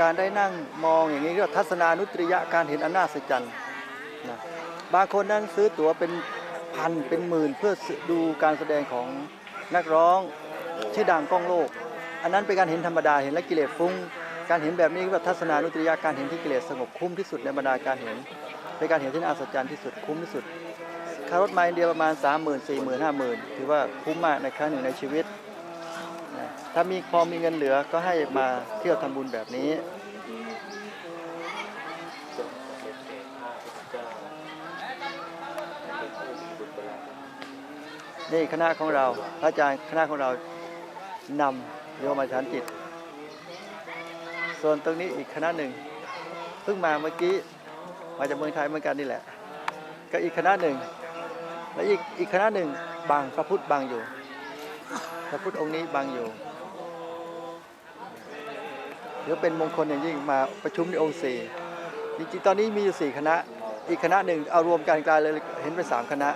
การได้นั่งมองอย่างนี้เรียกว่าทัศนานุตริยะการเห็นอันน่าสัศจรรย์นะบางคนนั้นซื้อตั๋วเป็นพันเป็นหมื่นเพื่อดูการแสดงของนักร้องชื่อดังก้องโลก อันนั้นเป็นการเห็นธรรมดาเห็นและกิเลสฟุ้ง การเห็นแบบนี้เรียกว่าทัศนานุตริยะการเห็นที่กิเลสสงบคุ้มที่สุดในบรรดาการเห็น เป็นการเห็นที่น่าอัศจรรย์ที่สุดคุ้มที่สุดคารถมาอินเดียวประมาณ 3 0 0 0 0 4 0 0 0 0 5 0 0 0 0 ถือว่าคุ้มมากในครั้งหนึ่งในชีวิต ถ้ามีพอมีเงินเหลือก็ให้มาเที่ยวทำบุญแบบนี้ นี่คณะของเราพระอาจารย์คณะของเรานำโยมอาจารย์จิต ส่วนตรงนี้อีกคณะหนึ่งเพิ่งมาเมื่อกี้มาจากเมืองไทยเหมือนกันนี่แหละ ก็อีกคณะหนึ่ง และอีกอีกคณะหนึ่งบางพระพุทธบางอยู่ พระพุทธองค์นี้บางอยู่ ถือเป็นมงคลอย่างยิ่งมาประชุมในองค์สี่จริงๆตอนนี้มีอยู่สี่คณะ อีกคณะหนึ่งเอารวมกันกลายเลยเห็นเป็นสามคณะ